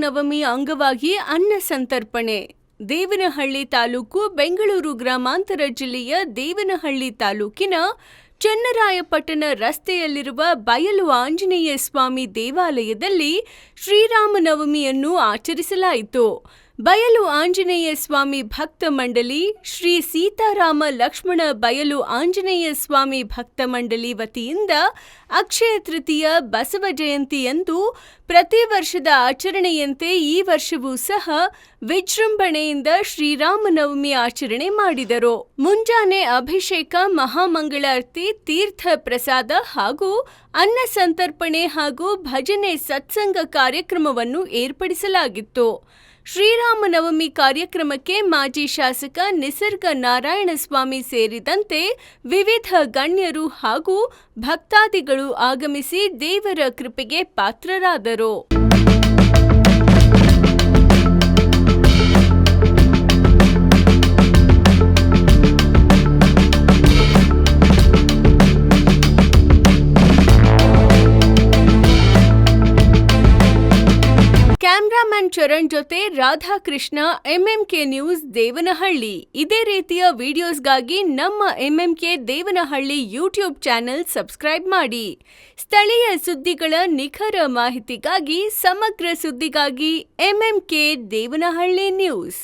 ಶ್ರೀರಾಮನವಮಿ ಅಂಗವಾಗಿ ಅನ್ನ ಸಂತರ್ಪಣೆ. ದೇವನಹಳ್ಳಿ ತಾಲೂಕು ಬೆಂಗಳೂರು ಗ್ರಾಮಾಂತರ ಜಿಲ್ಲೆಯ ದೇವನಹಳ್ಳಿ ತಾಲೂಕಿನ ಚನ್ನರಾಯಪಟ್ಟಣ ರಸ್ತೆಯಲ್ಲಿರುವ ಬಯಲು ಆಂಜನೇಯ ಸ್ವಾಮಿ ದೇವಾಲಯದಲ್ಲಿ ಶ್ರೀರಾಮನವಮಿಯನ್ನು ಆಚರಿಸಲಾಯಿತು. ಬಯಲು ಆಂಜನೇಯ ಸ್ವಾಮಿ ಭಕ್ತ ಮಂಡಳಿ, ಶ್ರೀ ಸೀತಾರಾಮ ಲಕ್ಷ್ಮಣ ಬಯಲು ಆಂಜನೇಯ ಸ್ವಾಮಿ ಭಕ್ತ ಮಂಡಳಿ ವತಿಯಿಂದ ಅಕ್ಷಯ ತೃತೀಯ ಬಸವ ಜಯಂತಿಯಂದು ಪ್ರತಿ ವರ್ಷದ ಆಚರಣೆಯಂತೆ ಈ ವರ್ಷವೂ ಸಹ ವಿಜೃಂಭಣೆಯಿಂದ ಶ್ರೀರಾಮನವಮಿ ಆಚರಣೆ ಮಾಡಿದರು. ಮುಂಜಾನೆ ಅಭಿಷೇಕ, ಮಹಾಮಂಗಳಾರತಿ, ತೀರ್ಥ ಪ್ರಸಾದ ಹಾಗೂ ಅನ್ನ ಸಂತರ್ಪಣೆ ಹಾಗೂ ಭಜನೆ ಸತ್ಸಂಗ ಕಾರ್ಯಕ್ರಮವನ್ನು ಏರ್ಪಡಿಸಲಾಗಿತ್ತು. ಶ್ರೀರಾಮನವಮಿ ಕಾರ್ಯಕ್ರಮಕ್ಕೆ ಮಾಜಿ ಶಾಸಕ ನಿಸರ್ಗ ನಾರಾಯಣಸ್ವಾಮಿ ಸೇರಿದಂತೆ ವಿವಿಧ ಗಣ್ಯರು ಹಾಗೂ ಭಕ್ತಾದಿಗಳು ಆಗಮಿಸಿ ದೇವರ ಕೃಪೆಗೆ ಪಾತ್ರರಾದರು. ಕ್ಯಾಮ್ರಾಮನ್ ಚರಣ್ ಜೊತೆ ರಾಧಾಕೃಷ್ಣ ಎಂಎಂಕೆ ನ್ಯೂಸ್ ದೇವನಹಳ್ಳಿ. ಇದೇ ರೀತಿಯ ವಿಡಿಯೋಸ್ಗಾಗಿ ನಮ್ಮ MMK Devanahalli YouTube channel subscribe ಮಾಡಿ. ಸ್ಥಳೀಯ ಸುದ್ದಿಗಳ ನಿಖರ ಮಾಹಿತಿಗಾಗಿ, ಸಮಗ್ರ ಸುದ್ದಿಗಾಗಿ ಎಂಎಂಕೆ ದೇವನಹಳ್ಳಿ ನ್ಯೂಸ್